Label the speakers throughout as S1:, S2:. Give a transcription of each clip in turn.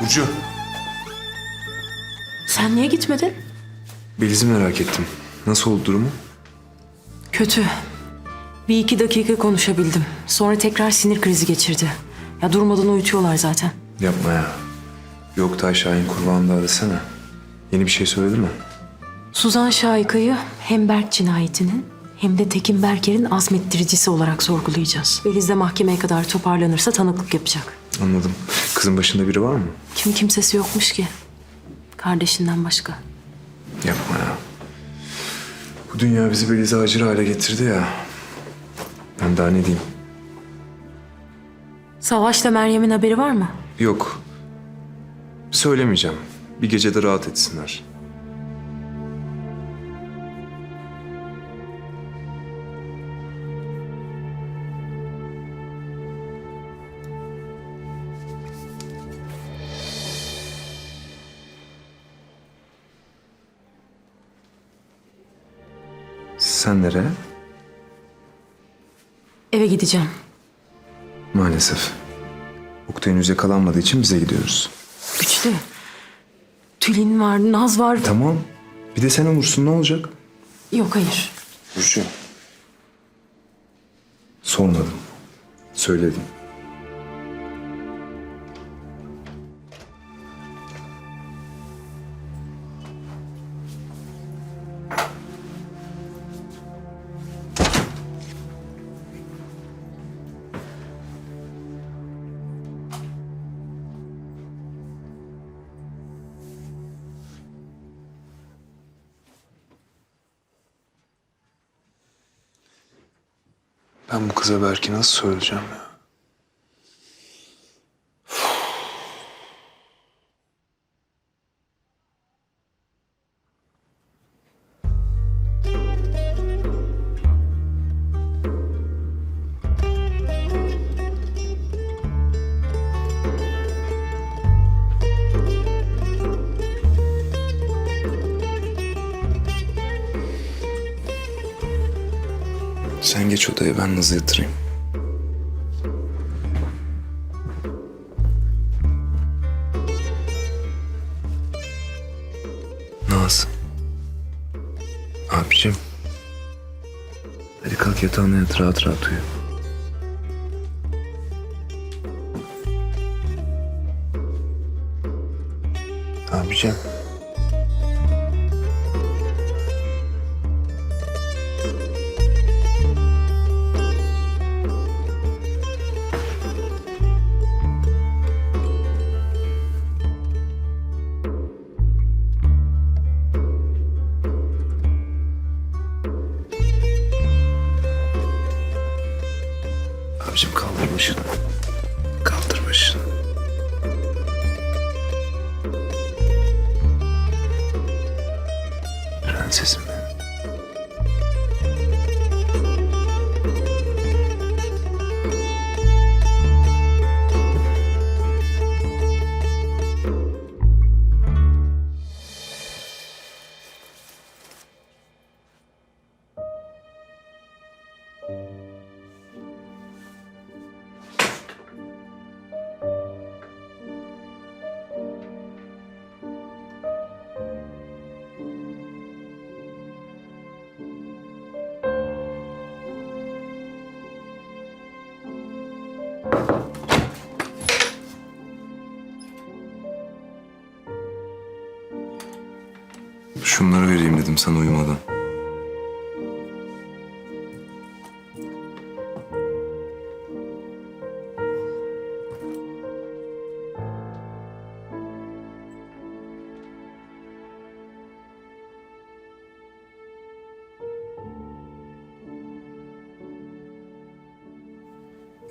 S1: Burcu,
S2: Sen niye gitmedin?
S1: Beliz'i merak ettim. Nasıl oldu durumu?
S2: Kötü. Bir iki dakika konuşabildim. Sonra tekrar sinir krizi geçirdi. Ya durmadan uyutuyorlar zaten.
S1: Yapma ya. Yok Tay Şahin kurbanlığa desene. Yeni bir şey söyledi mi?
S2: Suzan Şahika'yı hem Berk cinayetinin hem de Tekin Berker'in azmettiricisi olarak sorgulayacağız. Beliz de mahkemeye kadar toparlanırsa tanıklık yapacak.
S1: Anladım. Kızın başında biri var mı?
S2: Kim kimsesi yokmuş ki. Kardeşinden başka.
S1: Yapma ya. Bu dünya bizi Beliz'e acır hale getirdi ya. Ben daha ne diyeyim?
S2: Savaş'la Meryem'in haberi var mı?
S1: Yok. Söylemeyeceğim. Bir gecede rahat etsinler. Sen nereye?
S2: Eve gideceğim.
S1: Maalesef. Oktay henüz yakalanmadığı için bize gidiyoruz.
S2: Güçlü. Tülin var, Naz var.
S1: Tamam. Bir de sen olursun ne olacak?
S2: Yok hayır.
S1: Burcu. Sormadım. Söyledim. Ben bu kıza belki nasıl söyleyeceğim ya? Sen geç odaya ben Naz'ı yatırayım. Naz. Abicim. Hadi kalk yatağına yat rahat rahat uyu. Abicim. Abicim kaldır başını. Kaldır başını. Prensesim Şunları vereyim dedim sana uyumadan.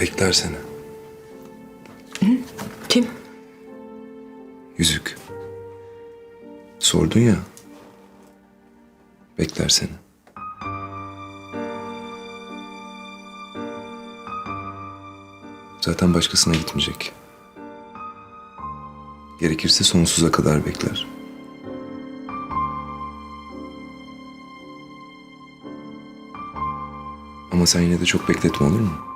S1: Bekler seni.
S2: Kim?
S1: Yüzük. Sordun ya. Bekler seni. Zaten başkasına gitmeyecek. Gerekirse sonsuza kadar bekler. Ama sen yine de çok bekletme olur mu?